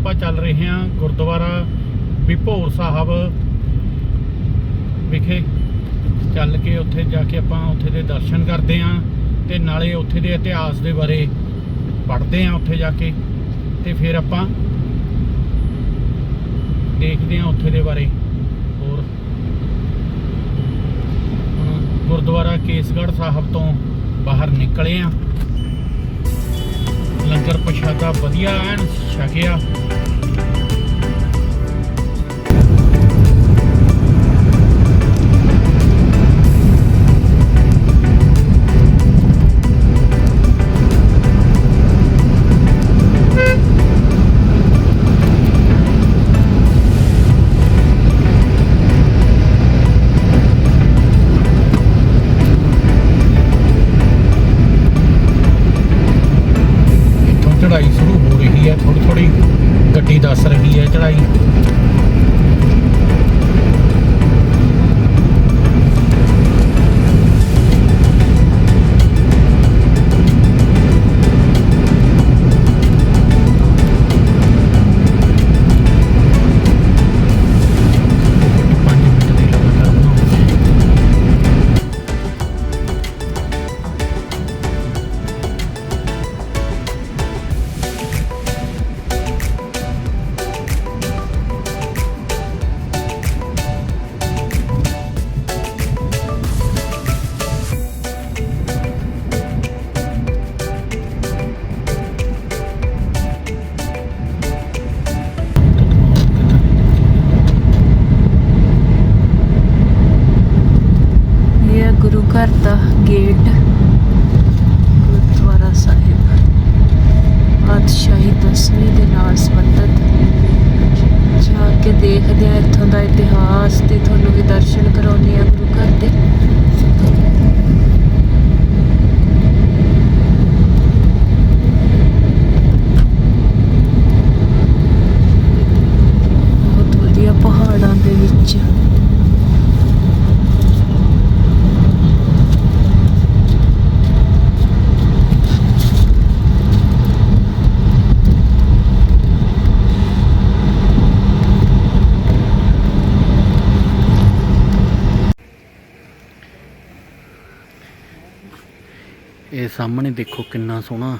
ਆਪਾਂ ਚੱਲ ਰਹੇ ਹਾਂ ਗੁਰਦੁਆਰਾ ਵਿਭੋਰ ਸਾਹਿਬ ਵਿਖੇ। ਚੱਲ ਕੇ ਉੱਥੇ ਜਾ ਕੇ ਆਪਾਂ ਉੱਥੇ ਦੇ ਦਰਸ਼ਨ ਕਰਦੇ ਹਾਂ ਤੇ ਨਾਲੇ ਉੱਥੇ ਦੇ ਇਤਿਹਾਸ ਦੇ ਬਾਰੇ ਪੜ੍ਹਦੇ ਹਾਂ ਉੱਥੇ ਜਾ ਕੇ ਤੇ ਫਿਰ ਆਪਾਂ ਦੇਖਦੇ ਹਾਂ ਉੱਥੇ ਦੇ ਬਾਰੇ ਹੋਰ। ਗੁਰਦੁਆਰਾ ਕੇਸਗੜ੍ਹ ਸਾਹਿਬ ਤੋਂ ਬਾਹਰ ਨਿਕਲੇ ਆ ਲੰਗਰ ਪ੍ਰਸ਼ਾਦਾ ਵਧੀਆ ਐਨ, ਛਕਿਆ। ਗੱਡੀ ਦੱਸ ਰਹੀ ਹੈ ਚੜ੍ਹਾਈ। ਦੇਖਦੇ ਆ ਇੱਥੋਂ ਦਾ ਇਤਿਹਾਸ ਤੇ ਤੁਹਾਨੂੰ ਵੀ ਦਰਸ਼ਨ ਕਰਾਉਂਦੇ ਆ ਗੁਰੂ ਘਰ ਦੇ ਬਹੁਤ ਵਧੀਆ ਪਹਾੜਾਂ ਦੇ ਵਿੱਚ ਇਹ ਸਾਹਮਣੇ ਦੇਖੋ ਕਿੰਨਾ ਸੋਹਣਾ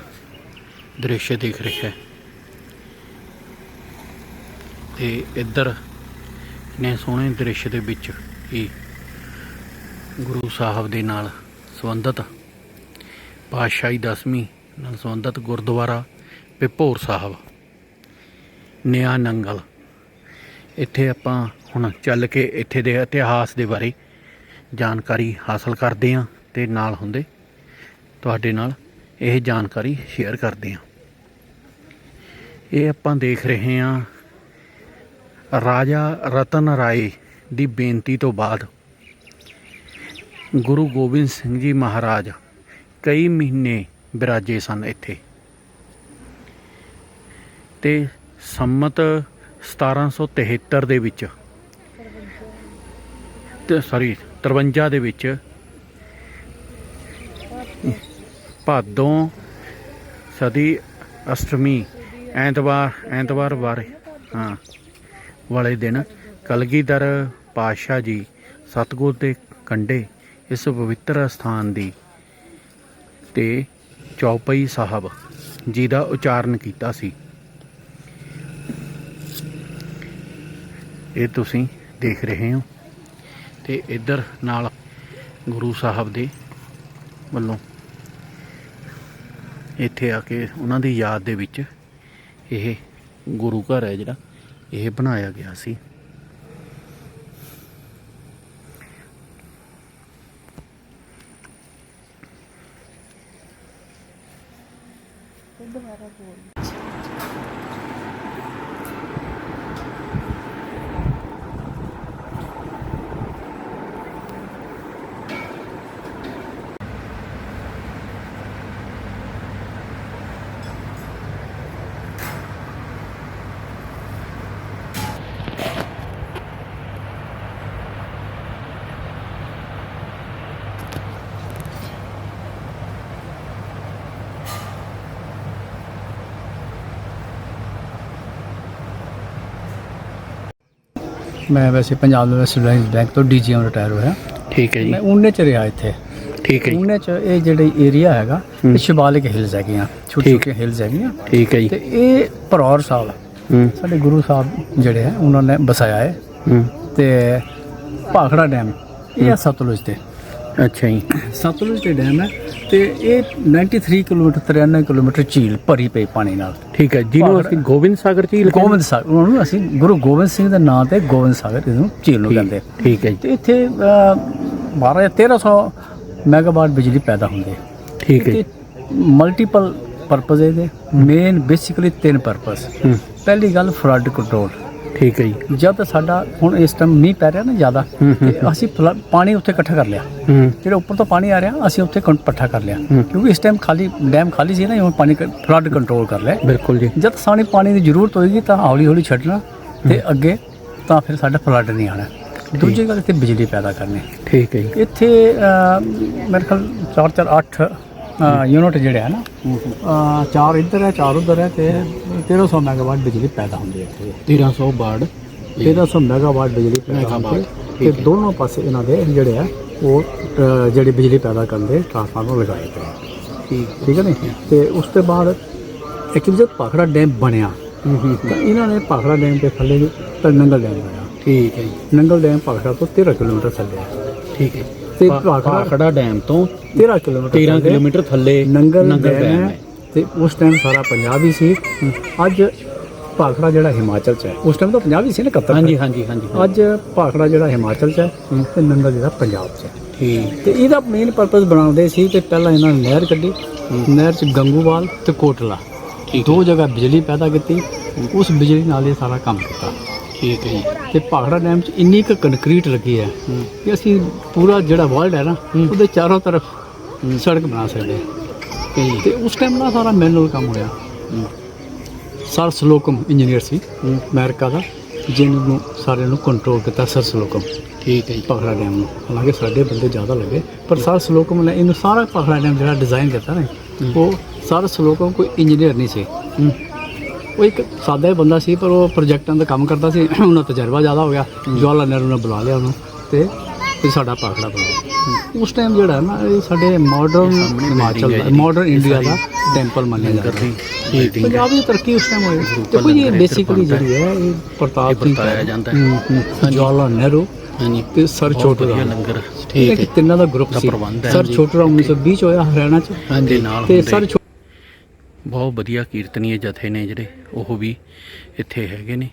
ਦ੍ਰਿਸ਼ ਦਿਖ ਰਿਹਾ ਹੈ। ਤੇ ਇੱਧਰ ਨੇ ਸੋਹਣੇ ਦ੍ਰਿਸ਼ ਦੇ ਵਿੱਚ ਹੀ ਗੁਰੂ ਸਾਹਿਬ ਦੇ ਨਾਲ ਸੰਬੰਧਿਤ ਪਾਤਸ਼ਾਹੀ ਦਸਵੀਂ ਨਾਲ ਸੰਬੰਧਿਤ ਗੁਰਦੁਆਰਾ ਪਿਪੋਰ ਸਾਹਿਬ, ਨਿਆ ਨੰਗਲ। ਇੱਥੇ ਆਪਾਂ ਹੁਣ ਚੱਲ ਕੇ ਇੱਥੇ ਦੇ ਇਤਿਹਾਸ ਦੇ ਬਾਰੇ ਜਾਣਕਾਰੀ ਹਾਸਲ ਕਰਦੇ ਹਾਂ ਤੇ ਨਾਲ ਹੁੰਦੇ ਤੁਹਾਡੇ ਨਾਲ ਇਹ ਜਾਣਕਾਰੀ ਸ਼ੇਅਰ ਕਰਦੇ ਹਾਂ। ਇਹ ਆਪਾਂ ਦੇਖ ਰਹੇ ਹਾਂ ਰਾਜਾ ਰਤਨ ਰਾਏ ਦੀ ਬੇਨਤੀ ਤੋਂ ਬਾਅਦ ਗੁਰੂ ਗੋਬਿੰਦ ਸਿੰਘ ਜੀ ਮਹਾਰਾਜ ਕਈ ਮਹੀਨੇ ਬਿਰਾਜੇ ਸਨ ਇੱਥੇ ਤੇ ਸੰਮਤ 1773 ਦੇ ਵਿੱਚ ਤੇ ਸੌਰੀ 53 ਦੇ ਵਿੱਚ ਭਾਦੋਂ ਸਦੀ ਅਸ਼ਟਮੀ, ਐਤਵਾਰ ਐਤਵਾਰ ਬਾਰੇ ਹਾਂ, ਵਾਲੇ ਦਿਨ ਕਲਗੀਧਰ ਪਾਤਸ਼ਾਹ ਜੀ ਸਤਗੁਰ ਦੇ ਕੰਡੇ ਇਸ ਪਵਿੱਤਰ ਸਥਾਨ ਦੀ ਤੇ ਚੌਪਈ ਸਾਹਿਬ ਜੀ ਦਾ ਉਚਾਰਨ ਕੀਤਾ ਸੀ। ਇਹ ਤੁਸੀਂ ਦੇਖ ਰਹੇ ਹੋ ਤੇ ਇੱਧਰ ਨਾਲ ਗੁਰੂ ਸਾਹਿਬ ਦੇ ਵੱਲੋਂ ਇੱਥੇ ਆ ਕੇ ਉਹਨਾਂ ਦੀ ਯਾਦ ਦੇ ਵਿੱਚ ਇਹ ਗੁਰੂ ਘਰ ਹੈ ਜਿਹੜਾ, ਇਹ ਬਣਾਇਆ ਗਿਆ ਸੀ। ਦੁਬਾਰਾ ਬੋਲ ਮੈਂ ਵੈਸੇ ਪੰਜਾਬ ਯੂਨੀਵਰਸਿਟੀ ਬੈਂਕ ਬੈਂਕ ਤੋਂ ਡੀਜੀਐਮ ਰਿਟਾਇਰ ਹੋਇਆ। ਠੀਕ ਹੈ ਜੀ। ਮੈਂ ਉਹਨੇ ਚ ਰਿਹਾ ਇੱਥੇ। ਠੀਕ ਹੈ ਜੀ। ਉਹਨੇ ਚ ਇਹ ਜਿਹੜੇ ਏਰੀਆ ਹੈਗਾ ਇਹ ਸ਼ਿਵਾਲਿਕ ਹਿਲਸ ਹੈਗੀਆਂ ਛੋਟੀ। ਛੋਟੀਆਂ ਹਿਲਸ ਹੈਗੀਆਂ। ਠੀਕ ਹੈ ਜੀ। ਤੇ ਇਹ ਪਰੌਰ ਸਾਹਿਬ ਸਾਡੇ ਗੁਰੂ ਸਾਹਿਬ ਜਿਹੜੇ ਹੈ ਉਹਨਾਂ ਨੇ ਬਸਾਇਆ ਹੈ। ਤੇ ਭਾਖੜਾ ਡੈਮ ਇਹ ਸਤਲੁਜ ਤੇ। ਅੱਛਾ ਜੀ। ਸਤਲੁਜ ਤੇ ਡੈਮ ਹੈ ਤੇ ਇਹ 93 ਕਿਲੋਮੀਟਰ 93 ਕਿਲੋਮੀਟਰ ਝੀਲ ਭਰੀ ਪਈ ਪਾਣੀ ਨਾਲ। ਠੀਕ ਹੈ ਜਿਹਨੂੰ ਅਸੀਂ ਗੋਬਿੰਦ ਸਾਗਰ ਝੀਲ ਗੋਬਿੰਦ ਸਾਗਰ ਉਹਨਾਂ ਨੂੰ ਅਸੀਂ ਗੁਰੂ ਗੋਬਿੰਦ ਸਿੰਘ ਦੇ ਨਾਂ ਤੇ ਗੋਬਿੰਦ ਸਾਗਰ ਇਹਨੂੰ ਝੀਲ ਨੂੰ ਕਹਿੰਦੇ ਠੀਕ- ਹੈ ਜੀ। ਤੇ ਇੱਥੇ 12 1300 ਮੈਗਾਵਾਟ ਬਿਜਲੀ ਪੈਦਾ ਹੁੰਦੀ ਹੈ। ਠੀਕ ਹੈ ਮਲਟੀਪਲ ਪਰਪਸ ਇਹਦੇ। ਮੇਨ ਬੇਸਿਕਲੀ ਤਿੰਨ ਪਰਪਸ ਪਹਿਲੀ ਗੱਲ ਫਲੱਡ ਕੰਟਰੋਲ ਠੀਕ ਹੈ ਜੀ। ਜਦ ਸਾਡਾ ਹੁਣ ਇਸ ਟਾਈਮ ਮੀਂਹ ਪੈ ਰਿਹਾ ਨਾ ਜ਼ਿਆਦਾ ਤੇ ਅਸੀਂ ਫਲ- ਪਾਣੀ ਉੱਥੇ ਇਕੱਠਾ ਕਰ ਲਿਆ। ਹੂੰ। ਜਿਹੜਾ ਉੱਪਰ ਤੋਂ ਪਾਣੀ ਆ ਰਿਹਾ ਅਸੀਂ ਉੱਥੇ ਕੰ- ਇਕੱਠਾ ਕਰ ਲਿਆ। ਕਿਉਂਕਿ ਇਸ ਟਾਈਮ ਖਾਲੀ ਡੈਮ ਖਾਲੀ ਸੀ ਨਾ ਹੁਣ ਪਾਣੀ ਫਲੱਡ ਕੰਟਰੋਲ ਕਰ ਲਿਆ। ਬਿਲਕੁਲ ਜੀ। ਜਦ ਸਾਨੂੰ ਪਾਣੀ ਦੀ ਜ਼ਰੂਰਤ ਹੋਏਗੀ ਤਾਂ ਹੌਲੀ ਹੌਲੀ ਛੱਡਣਾ ਤੇ ਅੱਗੇ ਤਾਂ ਫਿਰ ਸਾਡਾ ਫਲੱਡ ਨਹੀਂ ਆਣਾ ਦੂਜੀ ਗੱਲ ਇੱਥੇ ਬਿਜਲੀ ਪੈਦਾ ਕਰਨੀ। ਠੀਕ ਹੈ ਜੀ। ਇੱਥੇ ਅਹ, ਮੇਰੇ ਖਿਆਲ 4 4 8 ਯੂਨਿਟ ਜਿਹੜੇ ਹੈ ਨਾ ਚਾਰ ਇੱਧਰ ਹੈ ਚਾਰ ਉੱਧਰ ਹੈ ਤੇ 1300 ਮੈਗਾਵਾਟ ਬਿਜਲੀ ਪੈਦਾ ਹੁੰਦੀ ਹੈ ਇੱਥੇ। 1300 ਬਾੜ 1300 ਮੈਗਾਵਾਟ ਬਿਜਲੀ ਪੈਦਾ ਹੁੰਦੀ ਹੈ। ਤੇ ਦੋਨੋਂ ਪਾਸੇ ਇਹਨਾਂ ਦੇ ਜਿਹੜੇ ਆ ਉਹ ਅਹ, ਜਿਹੜੀ ਬਿਜਲੀ ਪੈਦਾ ਕਰਨ ਦੇ ਟਰਾਂਸਫਾਰਮਰ ਲਗਾਏ ਆ। ਠੀਕ। ਠੀਕ ਹੈ ਨੇ? ਤੇ ਉਸ ਤੋਂ ਬਾਅਦ ਐਕਚੁਅਲੀ ਜਦ ਭਾਖੜਾ ਡੈਮ ਬਣਿਆ ਤਾਂ ਇਹਨਾਂ ਨੇ ਭਾਖੜਾ ਡੈਮ ਦੇ ਥੱਲੇ ਤਾਂ ਨੰਗਲ ਡੈਮ ਬਣਿਆ। ਠੀਕ ਹੈ ਜੀ। ਨੰਗਲ ਡੈਮ ਭਾਖੜਾ ਤੋਂ 13 ਕਿਲੋਮੀਟਰ ਥੱਲੇ ਹੈ ਠੀਕ ਹੈ ਤੇ ਭਾਖੜਾ ਡੈਮ ਤੋਂ 13 ਕਿਲੋਮੀਟਰ 13 ਥੱਲੇ ਕਿਲੋਮੀਟਰ ਥੱਲੇ ਨੰਗਲ ਡੈਮ ਹੈ ਤੇ ਉਸ ਟਾਈਮ ਸਾਰਾ ਪੰਜਾਬ ਹੀ ਸੀ। ਅੱਜ ਭਾਖੜਾ ਜਿਹੜਾ ਹਿਮਾਚਲ ਚ ਹੈ। ਉਸ ਟਾਈਮ ਤਾਂ ਪੰਜਾਬ ਹੀ ਸੀ ਨਾ 71 ਹਾਂਜੀ ਹਾਂਜੀ ਹਾਂਜੀ ਅੱਜ ਭਾਖੜਾ ਜਿਹੜਾ ਹਿਮਾਚਲ ਚ ਹੈ ਤੇ ਨੰਗਲ ਜਿਹੜਾ ਪੰਜਾਬ ਚ ਹੈ। ਠੀਕ। ਤੇ ਇਹਦਾ ਮੇਨ ਪਰਪਸ ਬਣਾਉਂਦੇ ਸੀ ਤੇ ਪਹਿਲਾਂ ਇਹਨਾਂ ਨੇ ਨਹਿਰ ਕੱਢੀ। ਨਹਿਰ ਚ ਗੰਗੂਵਾਲ ਤੇ ਕੋਟਲਾ। ਦੋ ਜਗ੍ਹਾ ਬਿਜਲੀ ਪੈਦਾ ਕੀਤੀ। ਉਸ ਬਿਜਲੀ ਨਾਲ ਇਹ ਸਾਰਾ ਕੰਮ ਕੀਤਾ। ਠੀਕ ਹੈ ਜੀ। ਤੇ ਭਾਖੜਾ ਡੈਮ 'ਚ ਇੰਨੀ ਕੁ ਕੰਕਰੀਟ ਲੱਗੀ ਹੈ ਕਿ ਅਸੀਂ ਪੂਰਾ ਜਿਹੜਾ ਵਰਲਡ ਹੈ ਨਾ। ਉਹਦੇ ਚਾਰੋਂ ਤਰਫ ਸੜਕ ਬਣਾ ਸਕਦੇ ਹਾਂ। ਤੇ ਉਸ ਟਾਈਮ ਨਾਲ ਸਾਰਾ ਮੈਨੂਅਲ ਕੰਮ ਹੋਇਆ। ਸਰ ਸਲੋਕਮ ਇੰਜੀਨੀਅਰ ਸੀ ਅਮਰੀਕਾ ਦਾ ਜਿਹਨੂੰ ਸਾਰੇ ਨੂੰ ਕੰਟਰੋਲ ਕੀਤਾ ਸਰ ਸਲੋਕਮ। ਠੀਕ ਹੈ ਜੀ। ਡੈਮ ਨੂੰ ਹਾਲਾਂਕਿ ਸਾਡੇ ਬੰਦੇ ਜ਼ਿਆਦਾ ਲੱਗੇ ਪਰ ਸਰ ਸਲੋਕਮ ਨੇ ਇਹਨੂੰ ਸਾਰਾ ਭਾਖੜਾ ਡੈਮ ਜਿਹੜਾ ਡਿਜ਼ਾਈਨ ਕੀਤਾ ਨਾ ਉਹ ਸਰ ਸਲੋਕਮ ਕੋਈ ਇੰਜੀਨੀਅਰ ਨਹੀਂ ਸੀ। ਉਹ ਇੱਕ ਸਾਦਾ ਹੀ ਬੰਦਾ ਸੀ ਪਰ ਉਹ ਪ੍ਰੋਜੈਕਟਾਂ ਦਾ ਕੰਮ ਕਰਦਾ ਸੀ। ਉਹਨਾਂ ਤਜਰਬਾ ਜ਼ਿਆਦਾ ਹੋ ਗਿਆ। ਜਵਾਹਰ ਨਹਿਰੂ ਨੇ ਬੁਲਾ ਲਿਆ ਉਹਨੂੰ ਤੇ ਤੇ ਸਾਡਾ ਭਾਖੜਾ ਬਣਾਇਆ ਉਸ ਟਾਈਮ ਜਿਹੜਾ ਨਾ ਇਹ ਸਾਡੇ ਮਾਡਰਨ ਹਿਮਾਚਲ ਦਾ ਮਾਡਰਨ ਇਹ ਇੰਡੀਆ ਦਾ ਟੈਂਪਲ ਮੰਨਿਆ ਜਾਂਦਾ। ਦੀ ਹੈ। ਪੰਜਾਬ ਦੀ ਤਰੱਕੀ ਉਸ ਟਾਈਮ ਹੋਈ। ਜੀ ਲੰਗਰ ਇੱਧਰ ਬੇਸਿਕਲੀ ਜਿਹੜੀ ਹੈ ਇਹ ਪ੍ਰਤਾਪ ਇਹ ਸਿੰਘ ਵਰਤਾਇਆ ਜਾਂਦਾ ਹੈ। ਲਾਲ ਨਹਿਰੂ ਹਾਂਜੀ। ਤੇ ਸਰ ਛੋਟੂ ਰਾਮ। ਲੰਗਰ। ਠੀਕ ਹੈ ਤਿੰਨਾਂ ਦਾ ਗਰੁੱਪ ਦਾ ਸੀ। ਪ੍ਰਬੰਧ ਹੈ ਸਰ। ਛੋਟੂ ਰਾਮ 1920 ਚ ਹੋਇਆ ਹਰਿਆਣਾ ਚ। ਹਾਂਜੀ ਨਾਲ ਤੇ। ਸਰ ਬਹੁਤ ਵਧੀਆ ਕੀਰਤਨੀਏ ਜਥੇ ਨੇ ਜਿਹੜੇ ਉਹ ਵੀ ਇੱਥੇ ਹੈਗੇ ਨੇ।